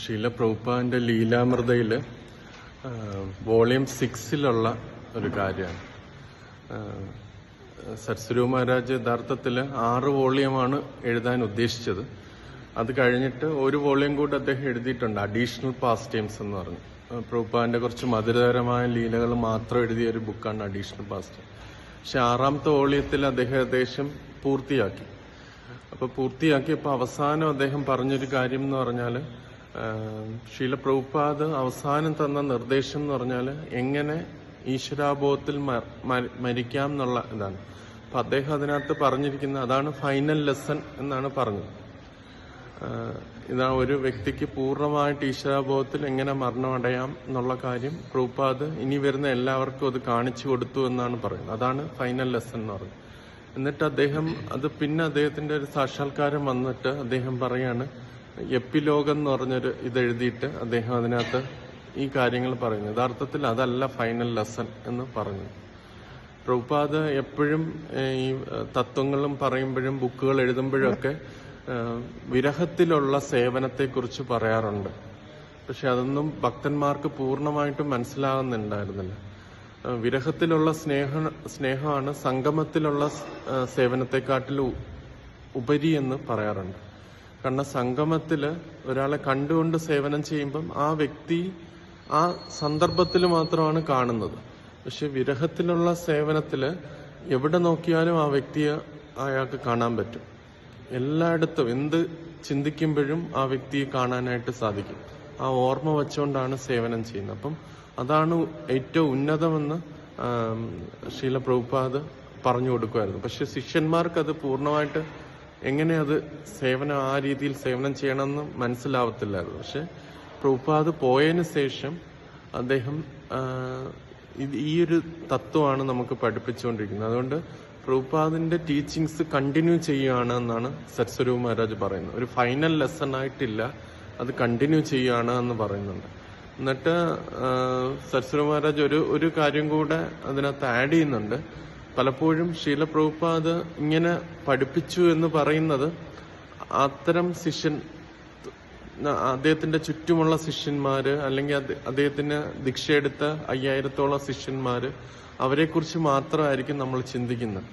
Sheela പ്രഭുപ്പാന്റെ ലീലാമൃതയിൽ volume സിക്സിലുള്ള ഒരു കാര്യമാണ്. സരസ്വരൂ മഹാരാജ് യഥാർത്ഥത്തിൽ ആറ് വോളിയമാണ് എഴുതാൻ ഉദ്ദേശിച്ചത്. അത് കഴിഞ്ഞിട്ട് ഒരു വോളിയം കൂടി അദ്ദേഹം എഴുതിയിട്ടുണ്ട് അഡീഷണൽ പാസ് ടൈംസ് എന്ന് പറഞ്ഞു. പ്രഭുപ്പാന്റെ കുറച്ച് മധുരകരമായ ലീലകൾ മാത്രം എഴുതിയ ഒരു ബുക്കാണ് അഡീഷണൽ പാസ് ടൈം പക്ഷെ ആറാമത്തെ വോളിയത്തിൽ അദ്ദേഹം ഏകദേശം പൂർത്തിയാക്കി. അപ്പൊ പൂർത്തിയാക്കിയപ്പോൾ അവസാനം അദ്ദേഹം പറഞ്ഞൊരു കാര്യം എന്ന് പറഞ്ഞാൽ ശീല പ്രഭുപാദ് അവസാനം തന്ന നിർദ്ദേശം എന്ന് പറഞ്ഞാൽ എങ്ങനെ ഈശ്വരാബോധത്തിൽ മരിക്കാം എന്നുള്ള ഇതാണ്. അപ്പൊ അദ്ദേഹം അതിനകത്ത് പറഞ്ഞിരിക്കുന്ന അതാണ് ഫൈനൽ ലെസൺ എന്നാണ് പറഞ്ഞത്. ഇതാ ഒരു വ്യക്തിക്ക് പൂർണമായിട്ട് ഈശ്വരാബോധത്തിൽ എങ്ങനെ മരണമടയാം എന്നുള്ള കാര്യം പ്രഭുപാദ് ഇനി വരുന്ന എല്ലാവർക്കും അത് കാണിച്ചു കൊടുത്തു എന്നാണ് പറയുന്നത്. അതാണ് ഫൈനൽ ലെസൺ എന്ന് പറയുന്നത്. എന്നിട്ട് അദ്ദേഹം അത് പിന്നെ അദ്ദേഹത്തിന്റെ ഒരു സാക്ഷാത്കാരം വന്നിട്ട് അദ്ദേഹം പറയാണ് എപ്പിലോകം എന്ന് പറഞ്ഞൊരു ഇത് എഴുതിയിട്ട് അദ്ദേഹം അതിനകത്ത് ഈ കാര്യങ്ങൾ പറയുന്നു യഥാർത്ഥത്തിൽ അതല്ല ഫൈനൽ ലെസൺ എന്ന് പറഞ്ഞു. പ്രഭുപാദ് എപ്പോഴും ഈ തത്വങ്ങളും പറയുമ്പോഴും ബുക്കുകൾ എഴുതുമ്പോഴൊക്കെ വിരഹത്തിലുള്ള സേവനത്തെക്കുറിച്ച് പറയാറുണ്ട്. പക്ഷെ അതൊന്നും ഭക്തന്മാർക്ക് പൂർണമായിട്ടും മനസ്സിലാകുന്നുണ്ടായിരുന്നില്ല. വിരഹത്തിലുള്ള സ്നേഹ സ്നേഹമാണ് സംഗമത്തിലുള്ള സ്- ഏഹ്, സേവനത്തെക്കാട്ടിലും ഉ- ഉപരി എന്ന് പറയാറുണ്ട്. കാരണം സംഗമത്തിൽ ഒരാളെ കണ്ടുകൊണ്ട് സേവനം ചെയ്യുമ്പം ആ വ്യക്തി ആ സന്ദർഭത്തിൽ മാത്രമാണ് കാണുന്നത്. പക്ഷെ വിരഹത്തിലുള്ള സേവനത്തിൽ എവിടെ നോക്കിയാലും ആ വ്യക്തിയെ അയാൾക്ക് കാണാൻ പറ്റും. എല്ലായിടത്തും എന്ത് ചിന്തിക്കുമ്പോഴും ആ വ്യക്തിയെ കാണാനായിട്ട് സാധിക്കും. ആ ഓർമ്മ വെച്ചുകൊണ്ടാണ് സേവനം ചെയ്യുന്നത്. അപ്പം അതാണ് ഏറ്റവും ഉന്നതമെന്ന് ശീല പ്രഭുപാദ് പറഞ്ഞു കൊടുക്കുമായിരുന്നു. പക്ഷെ ശിഷ്യന്മാർക്ക് അത് പൂർണമായിട്ട് എങ്ങനെ അത് സേവനം ആ രീതിയിൽ സേവനം ചെയ്യണമെന്ന് മനസ്സിലാവത്തില്ലായിരുന്നു പക്ഷെ പ്രഭുപാദ് പോയതിന് ശേഷം അദ്ദേഹം ഈ ഒരു തത്വമാണ് നമുക്ക് പഠിപ്പിച്ചുകൊണ്ടിരിക്കുന്നത്. അതുകൊണ്ട് പ്രഭുപാദിന്റെ ടീച്ചിങ്സ് കണ്ടിന്യൂ ചെയ്യുകയാണ് എന്നാണ് സത്സ്വരൂപ് മഹാരാജ് പറയുന്നത്. ഒരു ഫൈനൽ ലെസൺ ആയിട്ടില്ല അത് കണ്ടിന്യൂ ചെയ്യുകയാണ് എന്ന് പറയുന്നുണ്ട്. എന്നിട്ട് സത്സ്വരൂപ് മഹാരാജ് ഒരു ഒരു കാര്യം കൂടെ അതിനകത്ത് ആഡ് ചെയ്യുന്നുണ്ട്. പലപ്പോഴും ശീല പ്രഭുപാദ് ഇങ്ങനെ പഠിപ്പിച്ചു എന്ന് പറയുന്നത് അത്തരം ശിഷ്യൻ അദ്ദേഹത്തിന്റെ ചുറ്റുമുള്ള ശിഷ്യന്മാര് അല്ലെങ്കിൽ അദ്ദേ- അദ്ദേഹത്തിന് ദീക്ഷയെടുത്ത അയ്യായിരത്തോളം ശിഷ്യന്മാര് അവരെക്കുറിച്ച് മാത്രമായിരിക്കും നമ്മൾ ചിന്തിക്കുന്നത്.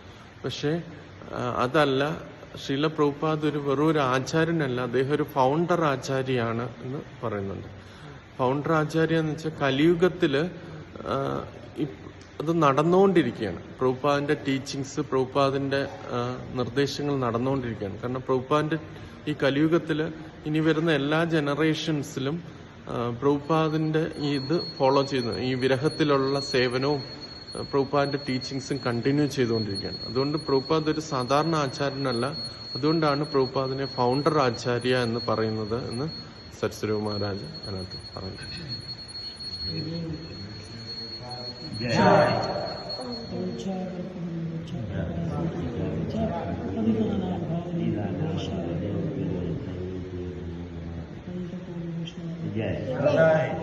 പക്ഷേ അതല്ല ശ്രീല പ്രഭുപാദ് ഒരു വെറും ഒരു ആചാര്യനല്ല അദ്ദേഹം ഒരു ഫൗണ്ടർ ആചാര്യാണ് എന്ന് പറയുന്നുണ്ട്. ഫൗണ്ടർ ആചാര്യ എന്ന് വെച്ചാൽ കലിയുഗത്തിൽ അത് നടന്നുകൊണ്ടിരിക്കുകയാണ്. പ്രഭുപാദിന്റെ ടീച്ചിങ്സ് പ്രഭുപാദിന്റെ നിർദ്ദേശങ്ങൾ നടന്നുകൊണ്ടിരിക്കുകയാണ്. കാരണം പ്രഭുപാദിന്റെ ഈ കലിയുഗത്തിൽ ഇനി വരുന്ന എല്ലാ ജനറേഷൻസിലും പ്രഭുപാദിന്റെ ഇത് ഫോളോ ചെയ്യുന്നു. ഈ വിരഹത്തിലുള്ള സേവനവും പ്രഭുപാദിന്റെ ടീച്ചിങ്സും കണ്ടിന്യൂ ചെയ്തുകൊണ്ടിരിക്കുകയാണ്. അതുകൊണ്ട് പ്രഭുപാദ് ഒരു സാധാരണ ആചാര്യനല്ല. അതുകൊണ്ടാണ് പ്രഭുപാദിനെ ഫൗണ്ടർ ആചാര്യ എന്ന് പറയുന്നത് എന്ന് സരസ്വരവ് മഹാരാജ് അതിനകത്ത് പറഞ്ഞു जय जय